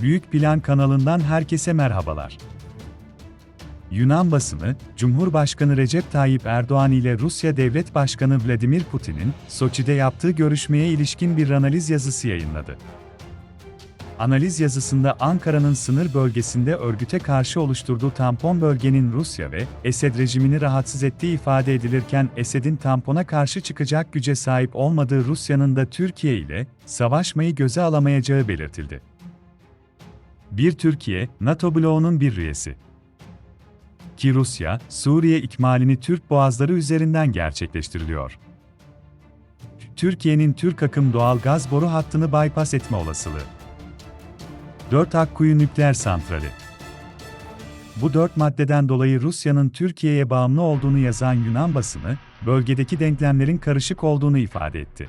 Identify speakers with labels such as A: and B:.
A: Büyük Plan kanalından herkese merhabalar. Yunan basını, Cumhurbaşkanı Recep Tayyip Erdoğan ile Rusya Devlet Başkanı Vladimir Putin'in Soçi'de yaptığı görüşmeye ilişkin bir analiz yazısı yayınladı. Analiz yazısında Ankara'nın sınır bölgesinde örgüte karşı oluşturduğu tampon bölgenin Rusya ve Esed rejimini rahatsız ettiği ifade edilirken Esed'in tampona karşı çıkacak güce sahip olmadığı Rusya'nın da Türkiye ile savaşmayı göze alamayacağı belirtildi. Bir Türkiye, NATO bloğunun bir üyesi. Ki Rusya, Suriye ikmalini Türk boğazları üzerinden gerçekleştiriliyor. Türkiye'nin Türk akım doğal gaz boru hattını bypass etme olasılığı. 4 Akkuyu Nükleer Santrali Bu dört maddeden dolayı Rusya'nın Türkiye'ye bağımlı olduğunu yazan Yunan basını, bölgedeki denklemlerin karışık olduğunu ifade etti.